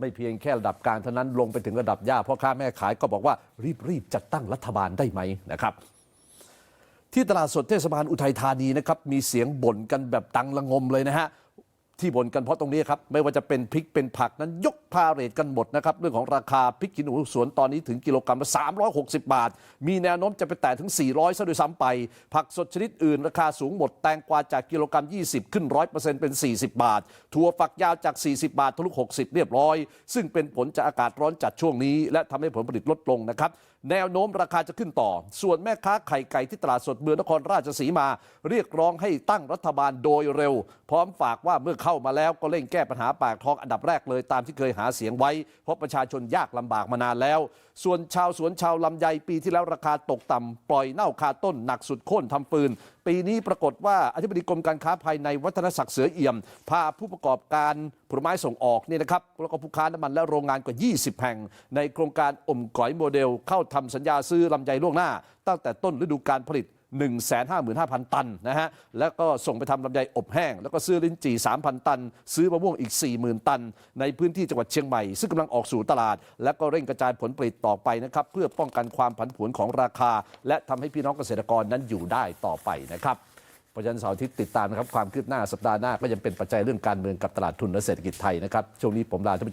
ไม่เพียงแค่ระดับการเท่านั้นลงไปถึงระดับย่าพ่อค้าแม่ขายก็บอกว่ารีบๆจัดตั้งรัฐบาลได้ไหมนะครับที่ตลาดสดเทศบาลอุทัยธานีนะครับมีเสียงบ่นกันแบบตังละงมเลยนะฮะ ที่บ่นกันเพราะตรงนี้ครับ ไม่ว่าจะเป็นพริกเป็นผักนั้นยกพาเรทกันหมดนะครับ เรื่องของราคาพริกขี้หนูสวนตอนนี้ถึงกิโลกรัมละ 360 บาท มีแนวโน้มจะไปแตะถึง 400ซะด้วยซ้ำไป ผักสดชนิดอื่น ราคาสูงหมดแตงกวาจากกิโลกรัม 20 ขึ้น 100%เป็น 40 บาท ถั่วฝักยาวจาก 40 บาททะลุ 60 เรียบร้อย ซึ่งเป็นผลจากอากาศร้อนจัดช่วงนี้ และทำให้ผลผลิตลดลงนะครับแนวโน้มราคาจะขึ้นต่อ ส่วนแม่ค้าไข่ไก่ที่ตลาดสดเมืองนครราชสีมา เรียกร้องให้ตั้งรัฐบาลโดยเร็ว พร้อมฝากว่าเมื่อเข้ามาแล้วก็เร่งแก้ปัญหาปากท้องอันดับแรกเลยตามที่เคยหาเสียงไว้ เพราะประชาชนยากลำบากมานานแล้ว ส่วนชาวสวนชาวลำไยปีที่แล้วราคาตกต่ำปล่อยเน่าคาต้นหนักสุดโค่นทำฟืน ปีนี้ปรากฏว่าอธิบดีกรมการค้าภายในวัฒนศักดิ์เสือเอี่ยม พาผู้ประกอบการผลไม้ส่งออกเนี่ยนะครับแล้วก็ผู้ค้าน้ำมันและโรงงานกว่า 20 แห่ง ในโครงการอมก๋อยโมเดล เข้าทำสัญญาซื้อลำไยล่วงหน้า ตั้งแต่ต้นฤดูการผลิต 155,000 ตันนะฮะ แล้วก็ส่งไปทำลำไยอบแห้ง แล้วก็ซื้อลิ้นจี่ 3,000 ตัน ซื้อมะม่วงอีก 40,000 ตัน ในพื้นที่จังหวัดเชียงใหม่ ซึ่งกำลังออกสู่ตลาด และก็เร่งกระจายผลผลิตต่อไปนะครับ เพื่อป้องกันความผันผวนของราคา และทำให้พี่น้องเกษตรกรนั้นอยู่ได้ต่อไปนะครับเพราะฉะนั้นเสาร์อาทิตย์ติดตามนะครับความคืบหน้าสัปดาห์หน้าก็ยังเป็นปัจจัยเรื่องการเมืองกับตลาดทุนและเศรษฐกิจไทยนะครับช่วงนี้ผมลาท่านผู้ชม